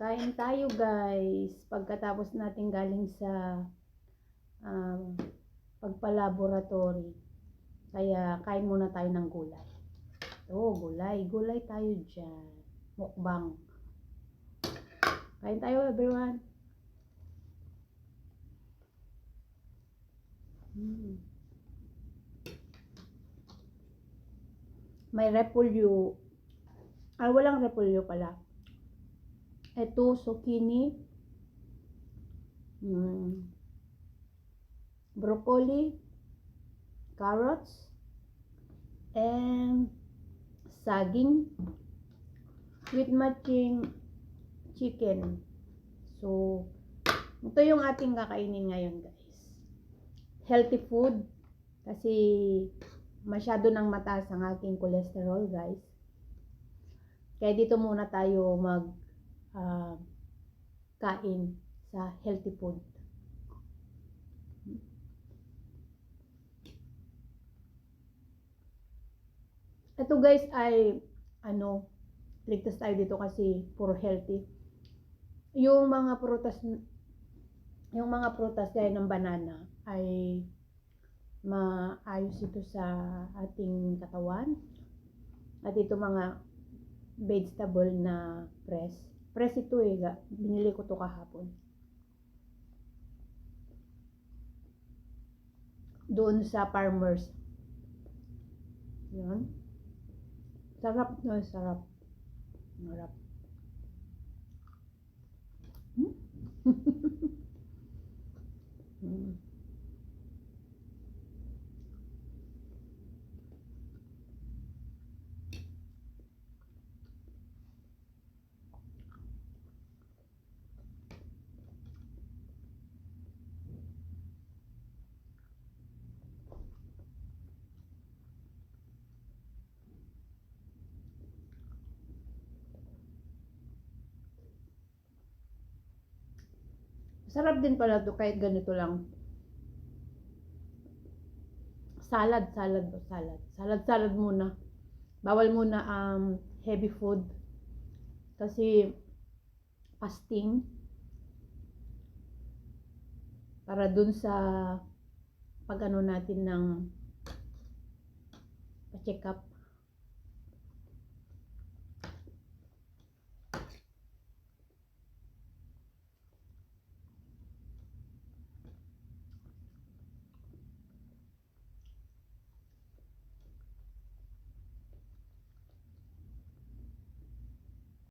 Kain tayo guys. Pagkatapos natin galing sa um, pagpalaboratory. Kaya kain muna tayo ng gulay. Ito, gulay. Gulay tayo dyan. Mukbang. Kain tayo everyone. Mm. May repolyo. Ah, walang repolyo pala. Ito, zucchini. Mm. Broccoli. Carrots. And saging. With matching chicken. So, ito yung ating kakainin ngayon guys. Healthy food. Kasi masyado nang mataas ang aking cholesterol guys. Kaya dito muna tayo mag ah, kain sa healthy food. Ito guys ay ano, ligtas tayo dito kasi puro healthy. Yung mga prutas yung mga prutas gaya ng banana ay maayos ito sa ating katawan. At ito mga vegetable na press. Press ito eh. Binili ko to kahapon. Doon sa farmers. Yan. Sarap no, sarap. Sarap. Sarap din pala to kahit ganito lang. Salad, salad? Salad. Salad, salad muna. Bawal muna um, heavy food. Kasi fasting. Para dun sa pag ano natin ng pa-check up